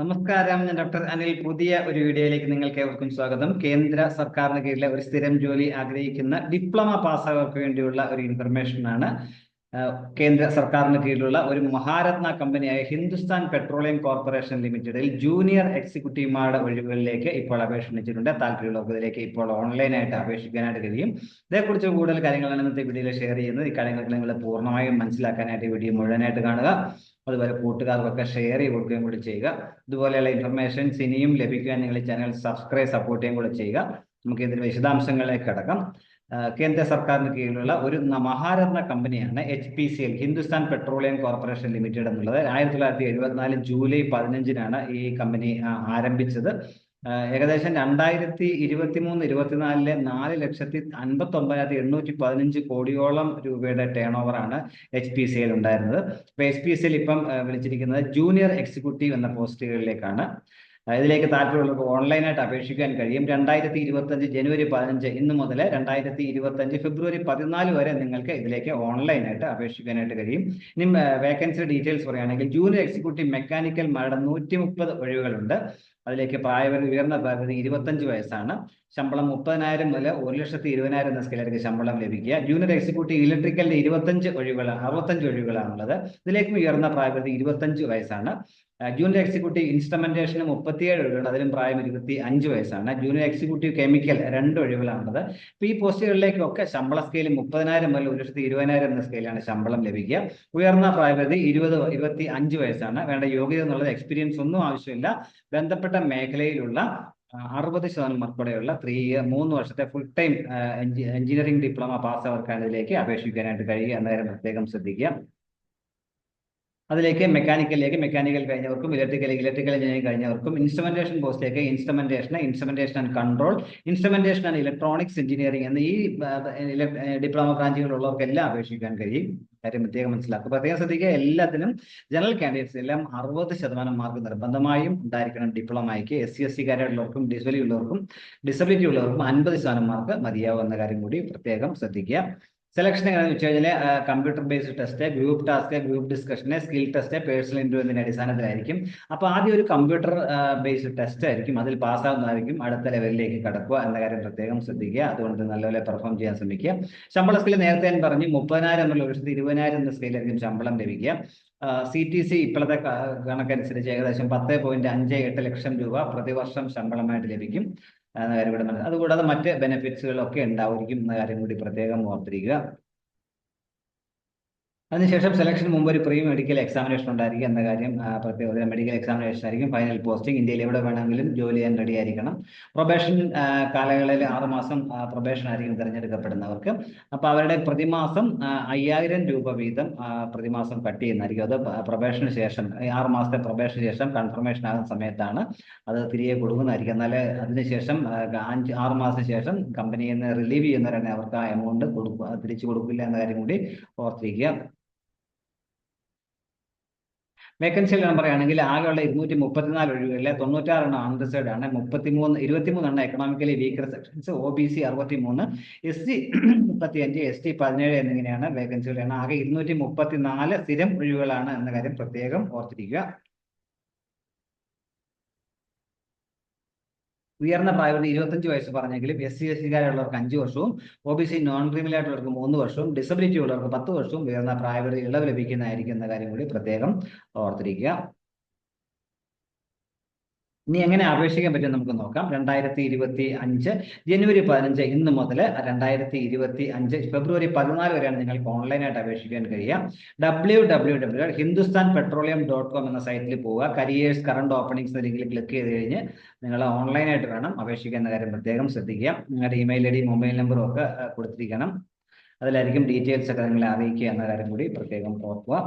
നമസ്കാരം ഞാൻ ഡോക്ടർ അനിൽ. പുതിയ ഒരു വീഡിയോയിലേക്ക് നിങ്ങൾക്ക് ഏവർക്കും സ്വാഗതം. കേന്ദ്ര സർക്കാരിന് കീഴിലെ ഒരു സ്ഥിരം ജോലി ആഗ്രഹിക്കുന്ന ഡിപ്ലോമ പാസ്സായവർക്ക് വേണ്ടിയുള്ള ഒരു ഇൻഫർമേഷൻ ആണ്. കേന്ദ്ര സർക്കാരിന് കീഴിലുള്ള ഒരു മഹാരത്ന കമ്പനിയായ ഹിന്ദുസ്ഥാൻ പെട്രോളിയം കോർപ്പറേഷൻ ലിമിറ്റഡിൽ ജൂനിയർ എക്സിക്യൂട്ടീവുമാരുടെ ഒഴിവുകളിലേക്ക് ഇപ്പോൾ അപേക്ഷ ക്ഷണിച്ചിട്ടുണ്ട് താല്പര്യമുള്ളവർക്ക് ഇതിലേക്ക് ഇപ്പോൾ ഓൺലൈനായിട്ട് അപേക്ഷിക്കാനായിട്ട് കഴിയും. ഇതേക്കുറിച്ച് കൂടുതൽ കാര്യങ്ങളാണ് ഇന്നത്തെ വീഡിയോയിൽ ഷെയർ ചെയ്യുന്നത്. ഈ കാര്യങ്ങൾ നിങ്ങൾ പൂർണമായും മനസ്സിലാക്കാനായിട്ട് വീഡിയോ മുഴുവനായിട്ട് കാണുക. അതുപോലെ കൂട്ടുകാർക്കൊക്കെ ഷെയർ ചെയ്ത് കൊടുക്കുകയും കൂടി ചെയ്യുക. ഇതുപോലെയുള്ള ഇൻഫർമേഷൻസ് ഇനിയും ലഭിക്കാൻ നിങ്ങൾ ചാനൽ സബ്സ്ക്രൈബ് സപ്പോർട്ട് ചെയ്യുകയും കൂടി ചെയ്യുക. നമുക്ക് ഇതിന്റെ വിശദാംശങ്ങളിലേക്ക് കടക്കാം. കേന്ദ്ര സർക്കാരിന് കീഴിലുള്ള ഒരു മഹാരത്ന കമ്പനിയാണ് H P C L Hindustan petroleum corporation limited എന്നുള്ളത്. ആയിരത്തി തൊള്ളായിരത്തി എഴുപത്തിനാല് ജൂലൈ പതിനഞ്ചിനാണ് ഈ കമ്പനി ആരംഭിച്ചത്. ഏകദേശം രണ്ടായിരത്തി ഇരുപത്തി മൂന്ന് ഇരുപത്തിനാലിലെ നാല് ലക്ഷത്തി അൻപത്തി ഒമ്പതിനായിരത്തി എണ്ണൂറ്റി പതിനഞ്ച് കോടിയോളം രൂപയുടെ ടേൺ ഓവറാണ് എച്ച് പി സി എൽ ഉണ്ടായിരുന്നത്. ഇപ്പൊ എച്ച് പി സി എൽ ഇപ്പം വിളിച്ചിരിക്കുന്നത് ജൂനിയർ എക്സിക്യൂട്ടീവ് എന്ന പോസ്റ്റുകളിലേക്കാണ് ഇതിലേക്ക് താല്പര്യമുള്ളവർക്ക് ഓൺലൈനായിട്ട് അപേക്ഷിക്കാൻ കഴിയും. രണ്ടായിരത്തി ഇരുപത്തഞ്ച് ജനുവരി പതിനഞ്ച് ഇന്ന് മുതൽ രണ്ടായിരത്തി ഇരുപത്തഞ്ച് ഫെബ്രുവരി പതിനാല് വരെ നിങ്ങൾക്ക് ഇതിലേക്ക് ഓൺലൈനായിട്ട് അപേക്ഷിക്കാനായിട്ട് കഴിയും. ഇനി വേക്കൻസി ഡീറ്റെയിൽസ് പറയുകയാണെങ്കിൽ ജൂനിയർ എക്സിക്യൂട്ടീവ് മെക്കാനിക്കൽ മാരുടെ നൂറ്റി മുപ്പത് ഒഴിവുകളുണ്ട്. അതിലേക്ക് പ്രായപരിധി ഉയർന്ന പ്രായപരിധി ഇരുപത്തഞ്ച് വയസ്സാണ്. ശമ്പളം മുപ്പതിനായിരം മുതൽ ഒരു ലക്ഷത്തി ഇരുപതിനായിരം എന്ന സ്കെയിലേക്ക് ശമ്പളം ലഭിക്കുക. ജൂനിയർ എക്സിക്യൂട്ടീവ് ഇലക്ട്രിക്കലിന്റെ ഇരുപത്തഞ്ച് ഒഴിവുകളാണ് അറുപത്തഞ്ച് ഒഴിവുകളാണുള്ളത്. ഇതിലേക്കും ഉയർന്ന പ്രായപരിധി ഇരുപത്തഞ്ച് വയസ്സാണ്. ജൂനിയർ എക്സിക്യൂട്ടീവ് ഇൻസ്ട്രുമെന്റേഷന് മുപ്പത്തിയേഴ് ഒഴിവുകൾ അതിലും പ്രായം ഇരുപത്തി അഞ്ച് വയസ്സാണ്. ജൂനിയർ എക്സിക്യൂട്ടീവ് കെമിക്കൽ രണ്ട് ഒഴിവുകളാണുള്ളത്. ഇപ്പൊ ഈ പോസ്റ്റുകളിലേക്കൊക്കെ ശമ്പള സ്കെയിൽ മുപ്പതിനായിരം മുതൽ ഒരു ലക്ഷത്തി ഇരുപതിനായിരം എന്ന സ്കെയിലാണ് ശമ്പളം ലഭിക്കുക. ഉയർന്ന പ്രായപരിധി ഇരുപത് ഇരുപത്തി അഞ്ച് വയസ്സാണ്. വേണ്ട യോഗ്യത എന്നുള്ളത് എക്സ്പീരിയൻസ് ഒന്നും ആവശ്യമില്ല. ബന്ധപ്പെട്ട മേഖലയിലുള്ള അറുപത് ശതമാനം മാർക്കോടെയുള്ള ത്രീ ഇയർ മൂന്ന് വർഷത്തെ ഫുൾ ടൈം എഞ്ചിനീയറിംഗ് ഡിപ്ലോമ പാസ്സവർക്കാണ് ഇതിലേക്ക് അപേക്ഷിക്കാനായിട്ട് കഴിയുക എന്ന കാര്യം പ്രത്യേകം ശ്രദ്ധിക്കുക. അതിലേക്ക് മെക്കാനിക്കലിലേക്ക് മെക്കാനിക്കൽ കഴിഞ്ഞവർക്കും ഇലക്ട്രിക്കൽ ഇലക്ട്രിക്കൽ എഞ്ചിനീയറിംഗ് കഴിഞ്ഞവർക്കും ഇൻസ്ട്രുമെന്റേഷൻ പോസ്റ്റിലേക്ക് instrumentation instrumentation and control instrumentation and electronics engineering എന്ന ഈ ഡിപ്ലോമ ബ്രാഞ്ചുകളുള്ളവർക്കെല്ലാം അപേക്ഷിക്കാൻ കഴിയും. കാര്യം പ്രത്യേകം മനസ്സിലാക്കുക. പ്രത്യേകം ശ്രദ്ധിക്കുക എല്ലാത്തിനും ജനറൽ കാൻഡിഡേറ്റ്സ് എല്ലാം അറുപത് ശതമാനം മാർക്ക് നിർബന്ധമായും ഉണ്ടായിരിക്കണം ഡിപ്ലോമയ്ക്ക് എസ് സി എസ് സി കാരുള്ളവർക്കും ഡിസബിലിറ്റി ഉള്ളവർക്കും ഡിസബിലിറ്റി ഉള്ളവർക്കും അൻപത് ശതമാനം മാർക്ക് മതിയാവും എന്ന കാര്യം കൂടി പ്രത്യേകം ശ്രദ്ധിക്കുക. സെലക്ഷൻ എങ്ങനെയാണെന്ന് വെച്ച് കഴിഞ്ഞാൽ computer based test group task group discussion skill test personal interview എന്നതിന്റെ അടിസ്ഥാനത്തിലായിരിക്കും. അപ്പോൾ ആദ്യം ഒരു കമ്പ്യൂട്ടർ ബേസ്ഡ് ടെസ്റ്റ് ആയിരിക്കും. അതിൽ പാസ്സാകുന്നതായിരിക്കും അടുത്ത ലെവലിലേക്ക് കടക്കുക എന്ന കാര്യം പ്രത്യേകം ശ്രദ്ധിക്കുക. അതുകൊണ്ട് നല്ലപോലെ പെർഫോം ചെയ്യാൻ ശ്രമിക്കുക. ശമ്പള സ്കിൽ നേരത്തെ ഞാൻ പറഞ്ഞു മുപ്പതിനായിരം എന്നുള്ള ഒരു ലക്ഷത്തി ഇരുപതിനായിരം എന്ന സ്കെയിലായിരിക്കും ശമ്പളം ലഭിക്കുക. സി ടി സി ഇപ്പോഴത്തെ കണക്കനുസരിച്ച് ഏകദേശം പത്ത് പോയിന്റ് അഞ്ച് എട്ട് ലക്ഷം രൂപ പ്രതിവർഷം ശമ്പളമായിട്ട് ലഭിക്കും. എന്ന കാര്യം ഇവിടെ. അതുകൂടാതെ മറ്റ് ബെനിഫിറ്റ്സുകളൊക്കെ ഉണ്ടായിരിക്കും എന്ന കാര്യം കൂടി പ്രത്യേകം ഓർത്തിരിക്കുക അതിനുശേഷം സെലക്ഷൻ മുമ്പ് ഒരു പ്രീ മെഡിക്കൽ എക്സാമിനേഷൻ ഉണ്ടായിരിക്കും എന്ന കാര്യം പ്രത്യേകത പ്രത്യേകം മെഡിക്കൽ എക്സാമിനേഷൻ ആയിരിക്കും ഫൈനൽ പോസ്റ്റിംഗ് ഇന്ത്യയിൽ എവിടെ വേണമെങ്കിലും ജോലി ചെയ്യാൻ റെഡി ആയിരിക്കണം. പ്രൊബേഷൻ കാലങ്ങളിൽ ആറുമാസം പ്രൊബേഷൻ ആയിരിക്കും തിരഞ്ഞെടുക്കപ്പെടുന്നവർക്ക്. അപ്പോൾ അവരുടെ പ്രതിമാസം അയ്യായിരം രൂപ വീതം പ്രതിമാസം കട്ട് ചെയ്യുന്നതായിരിക്കും. അത് പ്രൊബേഷന് ശേഷം ആറ് മാസത്തെ പ്രൊബേഷന് ശേഷം കൺഫർമേഷൻ ആകുന്ന സമയത്താണ് അത് തിരികെ കൊടുക്കുന്നതായിരിക്കും. എന്നാൽ അതിനുശേഷം അഞ്ച് ആറ് മാസത്തിന് ശേഷം കമ്പനിയിൽ നിന്ന് റിലീവ് ചെയ്യുന്നവരാണ് അവർക്ക് ആ എമൗണ്ട് കൊടുക്കുക തിരിച്ചു കൊടുക്കില്ല എന്ന കാര്യം കൂടി ഓർത്തിരിക്കുക. വേക്കൻസികൾ നമ്പർ ആണെങ്കിൽ ആകെയുള്ള ഇരുന്നൂറ്റി മുപ്പത്തിനാല് ഒഴിവുകളിലെ തൊണ്ണൂറ്റാറെണ്ണം അൺറിസേർഡ് ആണ്. മുപ്പത്തിമൂന്ന് ഇരുപത്തിമൂന്നെണ്ണം economically weaker sections O B C അറുപത്തി മൂന്ന് എസ് സി മുപ്പത്തി അഞ്ച് എസ് ടി പതിനേഴ് എന്നിങ്ങനെയാണ് വേക്കൻസികളാണ് ആകെ ഇരുന്നൂറ്റി മുപ്പത്തിനാല് സ്ഥിരം ഒഴിവുകളാണ് എന്ന കാര്യം പ്രത്യേകം ഓർത്തിരിക്കുക. ഉയർന്ന പ്രായപരിധി ഇരുപത്തഞ്ച് വയസ്സ് പറഞ്ഞെങ്കിലും എസ് സി എസ് സിക്കാരുള്ളവർക്ക് അഞ്ച് വർഷവും O B C non criminal ആയിട്ടുള്ളവർക്ക് മൂന്ന് വർഷവും ഡിസബിലിറ്റി ഉള്ളവർക്ക് പത്ത് വർഷവും ഉയർന്ന പ്രായപരിധി ഇളവ് ലഭിക്കുന്നതായിരിക്കും എന്ന കാര്യം കൂടി പ്രത്യേകം ഓർത്തിരിക്കുക. ഇനി എങ്ങനെ അപേക്ഷിക്കാൻ പറ്റും നമുക്ക് നോക്കാം. രണ്ടായിരത്തി ഇരുപത്തി അഞ്ച് ജനുവരി പതിനഞ്ച് ഇന്ന് മുതൽ രണ്ടായിരത്തി ഇരുപത്തി അഞ്ച് ഫെബ്രുവരി പതിനാല് വരെയാണ് നിങ്ങൾക്ക് ഓൺലൈനായിട്ട് അപേക്ഷിക്കാൻ കഴിയുക. W W W Hindustan petroleum dot com എന്ന സൈറ്റിൽ പോവുക കരിയേഴ്സ് കറണ്ട് ഓപ്പണിംഗ്സ് ലിങ്കിൽ ക്ലിക്ക് ചെയ്ത് കഴിഞ്ഞ് നിങ്ങൾ ഓൺലൈനായിട്ട് വേണം അപേക്ഷിക്കുന്ന കാര്യം പ്രത്യേകം ശ്രദ്ധിക്കുക. നിങ്ങളുടെ ഇമെയിൽ ഐ ഡി മൊബൈൽ നമ്പറും ഒക്കെ കൊടുത്തിരിക്കണം. അതിലായിരിക്കും ഡീറ്റെയിൽസ് ഒക്കെ നിങ്ങളെ അറിയിക്കുക എന്ന കാര്യം കൂടി പ്രത്യേകം ഓർക്കുക.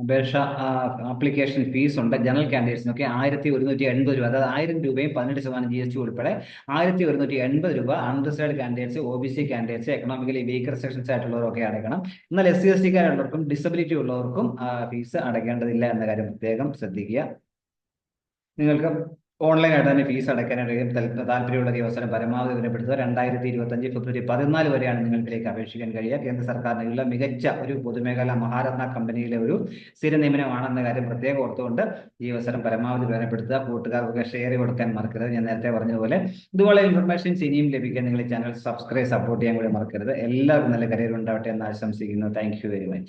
അപേക്ഷ ആപ്ലിക്കേഷൻ ഫീസ് ഉണ്ട് ജനറൽ കാൻഡിഡേറ്റ്സിനൊക്കെ ആയിരത്തി ഒരുന്നൂറ്റി എൺപത് രൂപ അതായത് ആയിരം രൂപയും പതിനെട്ട് ശതമാനം ജി എസ് ടി ഉൾപ്പെടെ ആയിരത്തി ഒരുന്നൂറ്റി എൺപത് രൂപ unreserved candidates O B C candidates economically weaker sections ആയിട്ടുള്ളവരൊക്കെ അടയ്ക്കണം. എന്നാൽ എസ് സി എസ് ടിക്കാരുള്ളവർക്കും ഡിസബിലിറ്റി ഉള്ളവർക്കും ഫീസ് അടയ്ക്കേണ്ടതില്ല എന്ന കാര്യം പ്രത്യേകം ശ്രദ്ധിക്കുക. നിങ്ങൾക്ക് ഓൺലൈനായിട്ട് തന്നെ ഫീസ് അടയ്ക്കാനായിട്ട് താല്പര്യമുള്ള അവസരം പരമാവധി വിലപ്പെടുത്തുക. രണ്ടായിരത്തി ഇരുപത്തഞ്ച് ഫെബ്രുവരി പതിനാല് വരെയാണ് നിങ്ങൾക്കിലേക്ക് അപേക്ഷിക്കാൻ കഴിയുക. കേന്ദ്ര സർക്കാരിനുള്ള മികച്ച ഒരു പൊതുമേഖലാ മഹാരത്ന കമ്പനിയിലെ ഒരു സ്ഥിര നിയമനമാണെന്ന കാര്യം പ്രത്യേകം ഓർത്തുകൊണ്ട് ഈ അവസരം പരമാവധി വിലപ്പെടുത്തുക. കൂട്ടുകാർക്കൊക്കെ ഷെയർ കൊടുക്കാൻ മറക്കരുത്. ഞാൻ നേരത്തെ പറഞ്ഞതുപോലെ ഇതുപോലെ ഇൻഫർമേഷൻസ് ഇനിയും ലഭിക്കാൻ നിങ്ങൾ ചാനൽ സബ്സ്ക്രൈബ് സപ്പോർട്ട് ചെയ്യാൻ കൂടി മറക്കരുത്. എല്ലാവർക്കും നല്ല കരിയർ ഉണ്ടാവട്ടെ എന്ന് ആശംസിക്കുന്നു. Thank very much